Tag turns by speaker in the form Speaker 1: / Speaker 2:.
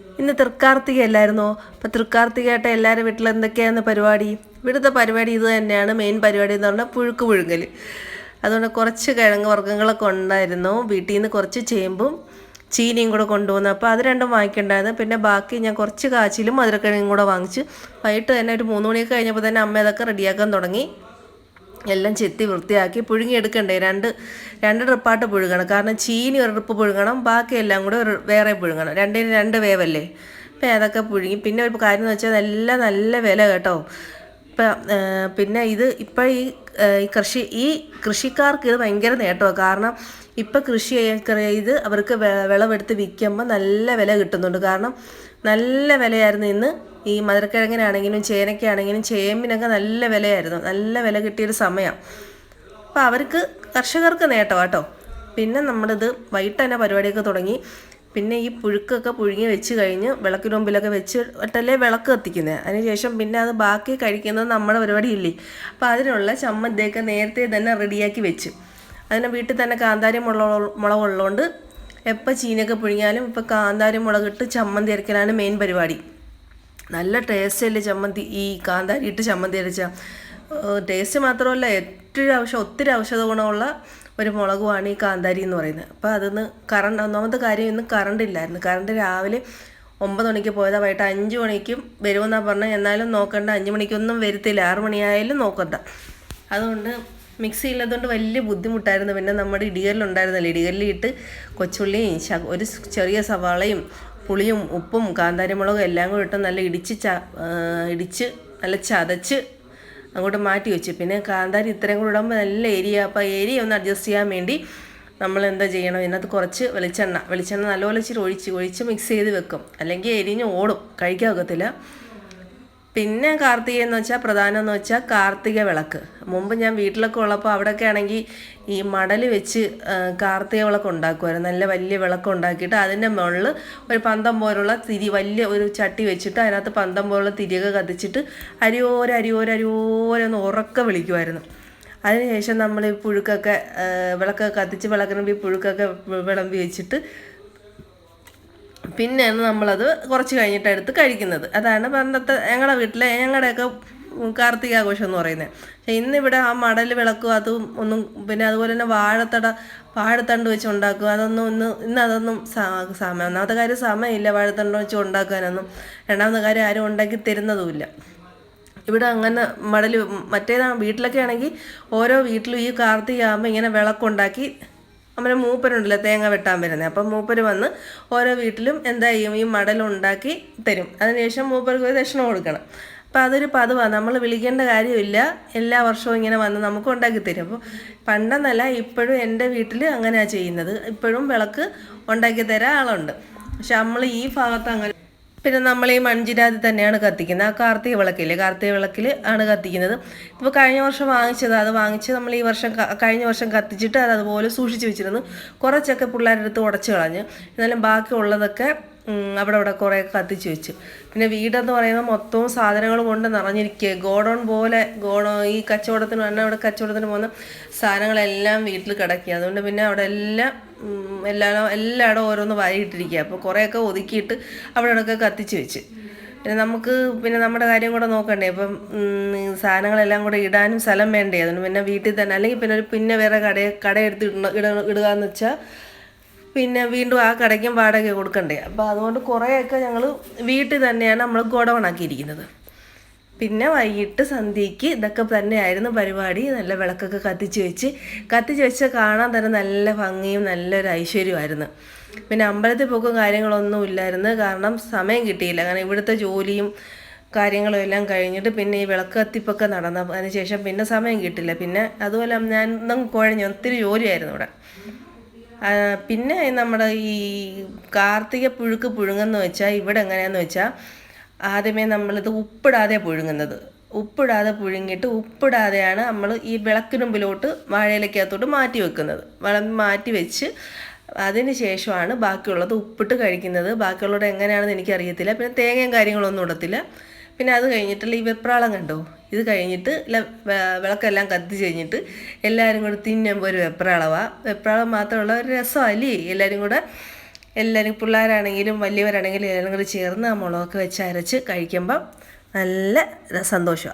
Speaker 1: ഇന്ന് തൃക്കാർത്തിക അല്ലായിരുന്നോ അപ്പം തൃക്കാർത്തികയായിട്ട് എല്ലാവരും വീട്ടിൽ എന്തൊക്കെയാണ് പരിപാടി? ഇവിടുത്തെ പരിപാടി ഇത് തന്നെയാണ് മെയിൻ പരിപാടി എന്ന് പറഞ്ഞാൽ പുഴുക്ക് പുഴുങ്ങൽ. അതുകൊണ്ട് കുറച്ച് കിഴങ്ങ് വർഗങ്ങളൊക്കെ ഉണ്ടായിരുന്നു. വീട്ടിൽ നിന്ന് കുറച്ച് ചേമ്പും ചീനിയും കൂടെ കൊണ്ടുവന്നു. അപ്പോൾ അത് രണ്ടും വാങ്ങിക്കണ്ടായിരുന്നു. പിന്നെ ബാക്കി ഞാൻ കുറച്ച് കാച്ചിലും മധുരക്കിഴങ്ങും കൂടെ വാങ്ങിച്ച് വൈകിട്ട് തന്നെ ഒരു മൂന്ന് മണിയൊക്കെ കഴിഞ്ഞപ്പോൾ തന്നെ അമ്മ ഇതൊക്കെ റെഡിയാക്കാൻ തുടങ്ങി. എല്ലാം ചെത്തി വൃത്തിയാക്കി പുഴുങ്ങിയെടുക്കണ്ടേ? രണ്ട് രണ്ട് ട്രിപ്പായിട്ട് പുഴുങ്ങണം. കാരണം ചീനി ഒരു ട്രിപ്പ് പുഴുങ്ങണം ബാക്കി എല്ലാം കൂടെ ഒരു വേറെ പുഴുങ്ങണം. രണ്ടിന് രണ്ട് വേവല്ലേ? അപ്പം അതൊക്കെ പുഴുങ്ങി. പിന്നെ ഒരു കാര്യം എന്ന് വെച്ചാൽ നല്ല നല്ല വില കേട്ടോ. ഇപ്പം പിന്നെ ഇത് ഇപ്പം ഈ കൃഷി ഈ കൃഷിക്കാർക്ക് ഇത് ഭയങ്കര നേട്ടമാണ് കാരണം ഇപ്പം കൃഷി ചെയ്ത് അവർക്ക് വിളവെടുത്ത് വിൽക്കുമ്പോൾ നല്ല വില കിട്ടുന്നുണ്ട്. കാരണം നല്ല വിലയായിരുന്നു ഇന്ന് ഈ മധുരക്കിഴങ്ങിനാണെങ്കിലും ചേനയ്ക്കാണെങ്കിലും ചേമ്പിനൊക്കെ നല്ല വിലയായിരുന്നു. നല്ല വില കിട്ടിയൊരു സമയം. അപ്പോൾ അവർക്ക് കർഷകർക്ക് നേട്ടം കേട്ടോ പിന്നെ നമ്മളിത് വൈകിട്ട് തന്നെ പരിപാടിയൊക്കെ തുടങ്ങി. പിന്നെ ഈ പുഴുക്കൊക്കെ പുഴുങ്ങി വെച്ച് കഴിഞ്ഞ് വിളക്കിന് മുമ്പിലൊക്കെ വെച്ച് ഇട്ടല്ലേ വിളക്ക് കത്തിക്കുന്നത് അതിനുശേഷം പിന്നെ അത് ബാക്കി കഴിക്കുന്നത് നമ്മുടെ പരിപാടിയില്ലേ. അപ്പോൾ അതിനുള്ള ചമ്മന്തിയൊക്കെ നേരത്തെ തന്നെ റെഡിയാക്കി വെച്ച്. അതിനെ വീട്ടിൽ തന്നെ കാന്താരി മുളക് മുളകുള്ളതുകൊണ്ട് എപ്പോൾ ചീനയൊക്കെ പുഴുങ്ങിയാലും ഇപ്പോൾ കാന്താരി മുളകിട്ട് ചമ്മന്തി അരക്കലാണ് മെയിൻ പരിപാടി. നല്ല ടേസ്റ്റ് അല്ലേ ചമ്മന്തി? ഈ കാന്താരി ഇട്ട് ചമ്മന്തി അരച്ച ടേസ്റ്റ് മാത്രമല്ല ഏറ്റവും ഔഷധ ഒത്തിരി ഔഷധ ഗുണമുള്ള ഒരു മുളകുമാണ് ഈ കാന്താരി എന്ന് പറയുന്നത്. അപ്പോൾ അതിന്ന് കറണ്ട് ഒന്നാമത്തെ കാര്യം ഇന്ന് കറണ്ട് ഇല്ലായിരുന്നു. കറണ്ട് രാവിലെ ഒമ്പത് മണിക്ക് പോയതാ വൈകിട്ട് അഞ്ച് മണിക്കും വരുമെന്നാണ് പറഞ്ഞത്. എന്നാലും നോക്കണ്ട അഞ്ച് മണിക്കൊന്നും വരുത്തില്ല. ആറ് മണിയായാലും നോക്കണ്ട. അതുകൊണ്ട് മിക്സി ഇല്ലാത്തതുകൊണ്ട് വലിയ ബുദ്ധിമുട്ടായിരുന്നു. പിന്നെ നമ്മുടെ ഇടികല്ലുണ്ടായിരുന്നല്ലോ ഇടികല്ലിട്ട് കൊച്ചുള്ളിയും ഒരു ചെറിയ സവാളയും പുളിയും ഉപ്പും കാന്താരി മുളകും എല്ലാം കൂടി ഇട്ട് നല്ല ഇടിച്ച് ച ഇടിച്ച് നല്ല ചതച്ച് അങ്ങോട്ട് മാറ്റി വെച്ചു. പിന്നെ കാന്താരി ഇത്രയും കൂടി ഇടുമ്പോൾ നല്ല ഏരിയ അപ്പോൾ ഏരിയ ഒന്ന് അഡ്ജസ്റ്റ് ചെയ്യാൻ വേണ്ടി നമ്മൾ എന്താ ചെയ്യണം? ഇതിനകത്ത് കുറച്ച് വെളിച്ചെണ്ണ. വെളിച്ചെണ്ണ നല്ലപോലെ ഇച്ചിരി ഒഴിച്ച് ഒഴിച്ച് മിക്സ് ചെയ്ത് വെക്കും. അല്ലെങ്കിൽ എരിഞ്ഞ് ഓടും. കഴിക്കാൻ ഒക്കത്തില്ല. പിന്നെ കാർത്തിക എന്ന് വെച്ചാൽ പ്രധാനം എന്ന് വെച്ചാൽ കാർത്തിക വിളക്ക്. മുമ്പ് ഞാൻ വീട്ടിലൊക്കെ ഉള്ളപ്പോൾ അവിടെയൊക്കെ ആണെങ്കിൽ ഈ മടൽ വെച്ച് കാർത്തിക വിളക്ക് ഉണ്ടാക്കുമായിരുന്നു നല്ല വലിയ വിളക്ക് ഉണ്ടാക്കിയിട്ട് അതിന്റെ മുകളിൽ ഒരു പന്തം പോലുള്ള തിരി വലിയ ഒരു ചട്ടി വെച്ചിട്ട് അതിനകത്ത് പന്തം പോലുള്ള തിരിയൊക്കെ കത്തിച്ചിട്ട് അരിയോര അരിയോര അരിയോരെന്ന് ഉറക്കെ വിളിക്കുമായിരുന്നു അതിനുശേഷം നമ്മൾ ഈ പുഴുക്കൊക്കെ വിളക്കൊക്കെ കത്തിച്ച് വിളക്കിനുമ്പോൾ ഈ പുഴുക്കൊക്കെ വിളമ്പി വെച്ചിട്ട് പിന്നെയാണ് നമ്മളത് കുറച്ച് കഴിഞ്ഞിട്ട് എടുത്ത് കഴിക്കുന്നത്. അതാണ് പണ്ടത്തെ ഞങ്ങളുടെ വീട്ടിലെ ഞങ്ങളുടെയൊക്കെ കാർത്തിക ആഘോഷം എന്ന് പറയുന്നത്. പക്ഷേ ഇന്നിവിടെ ആ മടൽ വിളക്കും അതും ഒന്നും പിന്നെ അതുപോലെ തന്നെ വാഴത്തട വാഴത്തണ്ട് വെച്ച് ഉണ്ടാക്കും അതൊന്നും ഇന്ന് ഇന്ന് അതൊന്നും സമയം ഒന്നാമത്തെ കാര്യം സമയമില്ല വാഴത്തണ്ട് വെച്ച് ഉണ്ടാക്കാനൊന്നും. രണ്ടാമത്തെ കാര്യം ആരും ഉണ്ടാക്കി തരുന്നതുമില്ല. ഇവിടെ അങ്ങനെ മടൽ മറ്റേതാ വീട്ടിലൊക്കെ ആണെങ്കിൽ ഓരോ വീട്ടിലും ഈ കാർത്തിക ആകുമ്പോൾ ഇങ്ങനെ വിളക്കുണ്ടാക്കി നമ്മുടെ മൂപ്പരുണ്ടല്ലോ തേങ്ങ വെട്ടാൻ വരുന്നത്. അപ്പം മൂപ്പര് വന്ന് ഓരോ വീട്ടിലും എന്താ ചെയ്യും? ഈ മടലുണ്ടാക്കി തരും. അതിനുശേഷം മൂപ്പർക്ക് ഒരു ദക്ഷിണ കൊടുക്കണം. അപ്പം അതൊരു പതിവാണ് നമ്മൾ വിളിക്കേണ്ട കാര്യമില്ല. എല്ലാ വർഷവും ഇങ്ങനെ വന്ന് നമുക്ക് ഉണ്ടാക്കി തരും. അപ്പോൾ പണ്ടെന്നല്ല ഇപ്പോഴും എന്റെ വീട്ടിൽ അങ്ങനെയാണ് ചെയ്യുന്നത്. ഇപ്പോഴും വിളക്ക് ഉണ്ടാക്കി തരാൻ ആളുണ്ട്. പക്ഷെ നമ്മൾ ഈ ഭാഗത്ത് അങ്ങനെ പിന്നെ നമ്മൾ ഈ മൺചിരാതി തന്നെയാണ് കത്തിക്കുന്നത്. ആ കാർത്തിക വിളക്കില്ലേ? കാർത്തിക വിളക്കിൽ ആണ് കത്തിക്കുന്നത്. ഇപ്പോൾ കഴിഞ്ഞ വർഷം വാങ്ങിച്ചത്. അത് വാങ്ങിച്ച് നമ്മൾ ഈ വർഷം കഴിഞ്ഞ വർഷം കത്തിച്ചിട്ട് അത് അതുപോലെ സൂക്ഷിച്ച് വെച്ചിരുന്നു. കുറച്ചൊക്കെ പിള്ളേരുടെ അടുത്ത് ഉടച്ച് കളഞ്ഞ്. എന്നാലും ബാക്കിയുള്ളതൊക്കെ അവിടെ അവിടെ കുറേ കത്തിച്ച് വെച്ചു. പിന്നെ വീടെന്ന് പറയുന്നത് മൊത്തവും സാധനങ്ങൾ കൊണ്ട് നിറഞ്ഞിരിക്കുക ഗോഡൗൺ പോലെ ഗോഡൗ ഈ കച്ചവടത്തിന് തന്നെ അവിടെ കച്ചവടത്തിന് പോകുന്ന സാധനങ്ങളെല്ലാം വീട്ടിൽ കിടക്കുക അതുകൊണ്ട് പിന്നെ അവിടെ എല്ലാം എല്ലാം എല്ലായിടും ഓരോന്ന് വാരിയിട്ടിരിക്കുക. അപ്പോൾ കുറേയൊക്കെ ഒതുക്കിയിട്ട് അവിടെ ഇവിടെയൊക്കെ കത്തിച്ച് വെച്ച്. പിന്നെ നമുക്ക് പിന്നെ നമ്മുടെ കാര്യം കൂടെ നോക്കണ്ടേ. ഇപ്പം സാധനങ്ങളെല്ലാം കൂടെ ഇടാനും സ്ഥലം വേണ്ടേ? അതുകൊണ്ട് പിന്നെ വീട്ടിൽ തന്നെ അല്ലെങ്കിൽ പിന്നെ ഒരു പിന്നെ വേറെ കട കട എടുത്ത് ഇട ഇടുക എന്ന് വെച്ചാൽ പിന്നെ വീണ്ടും ആ കടയ്ക്കും വാടക കൊടുക്കണ്ടേ. അപ്പോൾ അതുകൊണ്ട് കുറേയൊക്കെ ഞങ്ങൾ വീട്ടിൽ തന്നെയാണ് നമ്മൾ ഗോഡൗണാക്കിയിരിക്കുന്നത് പിന്നെ വൈകിട്ട് സന്ധ്യയ്ക്ക് ഇതൊക്കെ തന്നെയായിരുന്നു പരിപാടി. നല്ല വിളക്കൊക്കെ കത്തിച്ച് വെച്ച്. കത്തിച്ച് വെച്ച് കാണാൻ തന്നെ നല്ല ഭംഗിയും നല്ലൊരു ഐശ്വര്യമായിരുന്നു. പിന്നെ അമ്പലത്തിൽ പോക്കും കാര്യങ്ങളൊന്നും ഇല്ലായിരുന്നു. കാരണം സമയം കിട്ടിയില്ല. കാരണം ഇവിടുത്തെ ജോലിയും കാര്യങ്ങളും എല്ലാം കഴിഞ്ഞിട്ട് പിന്നെ ഈ വിളക്ക് കത്തിപ്പൊക്കെ നടന്ന അതിന് ശേഷം പിന്നെ സമയം കിട്ടില്ല. പിന്നെ അതുപോലെ ഞാൻ കുഴഞ്ഞു. ഒത്തിരി ജോലിയായിരുന്നു ഇവിടെ. പിന്നെ നമ്മുടെ ഈ കാർത്തിക പുഴുക്ക് പുഴുങ്ങെന്ന് വെച്ചാൽ ഇവിടെ എങ്ങനെയാന്ന് വെച്ചാൽ ആദ്യമേ നമ്മളിത് ഉപ്പിടാതെ പുഴുങ്ങുന്നത്. ഉപ്പിടാതെ പുഴുങ്ങിയിട്ട് ഉപ്പിടാതെയാണ് നമ്മൾ ഈ വിളക്കിനുമ്പിലോട്ട് വാഴയിലേക്കകത്തോട്ട് മാറ്റി വെക്കുന്നത്. വളം മാറ്റി വെച്ച് അതിന് ശേഷമാണ് ബാക്കിയുള്ളത് ഉപ്പിട്ട് കഴിക്കുന്നത്. ബാക്കിയുള്ളത് എങ്ങനെയാണെന്ന് എനിക്കറിയത്തില്ല. പിന്നെ തേങ്ങയും കാര്യങ്ങളൊന്നും ഇടത്തില്ല. പിന്നെ അത് കഴിഞ്ഞിട്ടുള്ള ഈ വെപ്രാളം കണ്ടോ? ഇത് കഴിഞ്ഞിട്ട് വിളക്കെല്ലാം കത്തിച്ച് കഴിഞ്ഞിട്ട് എല്ലാവരും കൂടെ തിന്നുമ്പോൾ ഒരു വെപ്രാളമാണ് വെപ്രാളം മാത്രമുള്ള ഒരു രസമല്ലേ എല്ലാവരും കൂടെ എല്ലാവരും പിള്ളേരാണെങ്കിലും വലിയവരാണെങ്കിലും എല്ലാവരും കൂടെ ചേർന്ന് ആ മുളകൊക്കെ വെച്ച് അരച്ച് കഴിക്കുമ്പം നല്ല സന്തോഷമാണ്